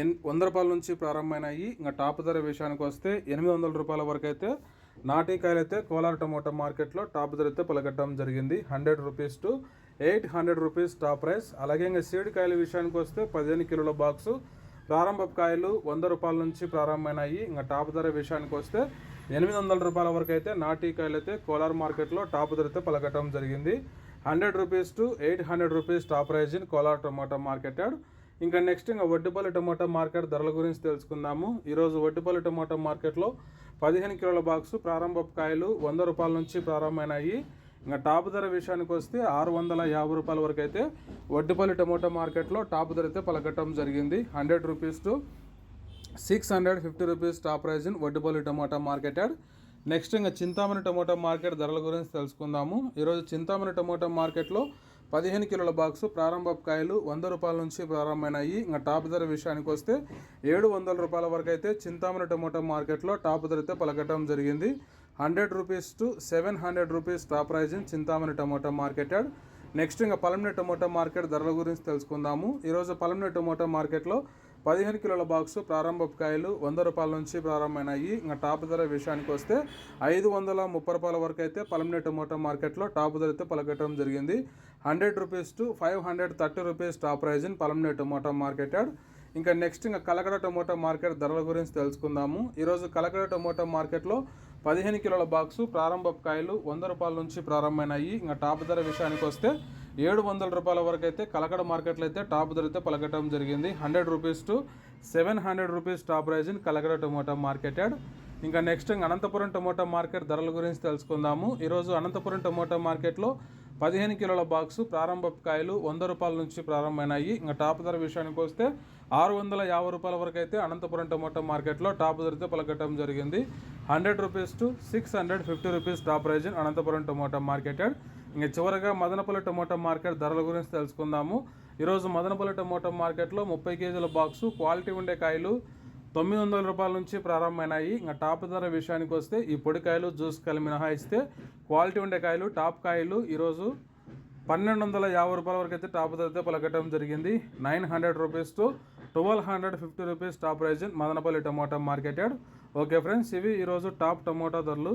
ఎన్ వంద రూపాయల నుంచి ప్రారంభమైనాయి. ఇంకా టాప్ ధర విషయానికి వస్తే ఎనిమిది వందల రూపాయల వరకు అయితే నాటికాయలు అయితే కోలార్ టమోటా మార్కెట్లో టాప్ ధర అయితే పలకట్టడం జరిగింది. Hundred rupees to eight hundred rupees top price. అలాగే ఇంకా సీడ్ కాయల విషయానికి వస్తే పదిహేను కిలోల బాక్సు ప్రారంభ కాయలు వంద రూపాయల నుంచి ప్రారంభమైనాయి. ఇంకా టాప్ ధర విషయానికి వస్తే ఎనిమిది వందల రూపాయల వరకు అయితే నాటికాయలు అయితే కోలార్ మార్కెట్లో టాప్ ధర అయితే పలకట్టడం జరిగింది. Hundred rupees to eight hundred rupees top price in Kolar tomato market ఇంకా నెక్స్ట్ ఇంకా వడ్డిపల్లి టమాటా మార్కెట్ ధరల గురించి తెలుసుకుందాము. ఈరోజు వడ్డిపల్లి టమాటా మార్కెట్లో పదిహేను కిలోల బాక్సు ప్రారంభ కాయలు వంద రూపాయల నుంచి ప్రారంభమైనాయి. ఇంకా టాప్ ధర విషయానికి వస్తే ఆరు వందల యాభై రూపాయల వరకు అయితే వడ్డిపల్లి టమోటా మార్కెట్లో టాప్ ధర అయితే పలకటం జరిగింది. Hundred rupees to six hundred fifty rupees top price in Vaddipalli tomato market next ఇంకా చింతామణి టమోటా మార్కెట్ ధరల గురించి తెలుసుకుందాము. ఈరోజు చింతామణి టమోటా మార్కెట్లో పదిహేను కిలోల బాక్స్ ప్రారంభ కాయలు వంద రూపాయల నుంచి ప్రారంభమైనాయి. ఇంకా టాప్ ధర విషయానికి వస్తే ఏడు వందల రూపాయల వరకు అయితే చింతామణి టమోటా మార్కెట్లో టాప్ ధర అయితే పలకటం జరిగింది. Hundred rupees to seven hundred rupees top price in Chintamani tomato marketed. Next ఇంకా పలమనే టొమాటో మార్కెట్ ధరల గురించి తెలుసుకుందాము. ఈరోజు పలమనే టొమాటో మార్కెట్లో పదిహేను కిలోల బాక్సు ప్రారంభ కాయలు వంద రూపాయల నుంచి ప్రారంభమైనాయి. ఇంకా టాప్ ధర విషయానికి వస్తే ఐదు వందల ముప్పై రూపాయల వరకు అయితే పలమనే టొమాటో మార్కెట్లో టాప్ ధర అయితే పలకటం జరిగింది. Hundred rupees to five hundred thirty rupees top price in Palamaner tomato market ఇంకా నెక్స్ట్ ఇంకా కలకడ టొమాటో మార్కెట్ ధరల గురించి తెలుసుకుందాము. ఈరోజు కలకడ టొమాటో మార్కెట్లో పదిహేను కిలోల బాక్సు ప్రారంభ కాయలు వంద రూపాయల నుంచి ప్రారంభమైనాయి. ఇంకా టాప్ ధర విషయానికి వస్తే ఏడు వందల రూపాయల వరకు అయితే కలకడ మార్కెట్లో అయితే టాప్ ధర అయితే పలకటం జరిగింది. Hundred rupees to seven hundred rupees top price in Kalakada tomato marketed ఇంకా నెక్స్ట్ అనంతపురం టొమాటో మార్కెట్ ధరల గురించి తెలుసుకుందాము. ఈరోజు అనంతపురం టొమాటో మార్కెట్లో పదిహేను కిలోల బాక్సు ప్రారంభ కాయలు వంద రూపాయల నుంచి ప్రారంభమైనాయి. ఇంకా టాప్ ధర విషయానికి వస్తే ఆరు వందల యాభై రూపాయల వరకు అయితే అనంతపురం టొమాటో మార్కెట్లో టాప్ ధరతో పలకటం జరిగింది. Hundred rupees to six hundred fifty rupees top price Anantapuram tomato marketed ఇంకా చివరగా మదనపల్లి టొమాటో మార్కెట్ ధరల గురించి తెలుసుకుందాము. ఈరోజు మదనపల్లి టొమాటో మార్కెట్లో ముప్పై కేజీల బాక్సు క్వాలిటీ ఉండే కాయలు తొమ్మిది వందల రూపాయల నుంచి ప్రారంభమైనాయి. ఇంకా టాప్ ధర విషయానికి వస్తే ఈ పొడికాయలు జ్యూస్ కాయలు మినహాయిస్తే క్వాలిటీ ఉండే కాయలు టాప్ కాయలు ఈరోజు పన్నెండు వందల యాభై రూపాయల వరకు అయితే టాప్ ధరతో పలకటం జరిగింది. Nine hundred rupees to twelve hundred fifty rupees top price Madanapalle tomato marketed okay friends ఇవి ఈరోజు టాప్ టమోటా ధరలు.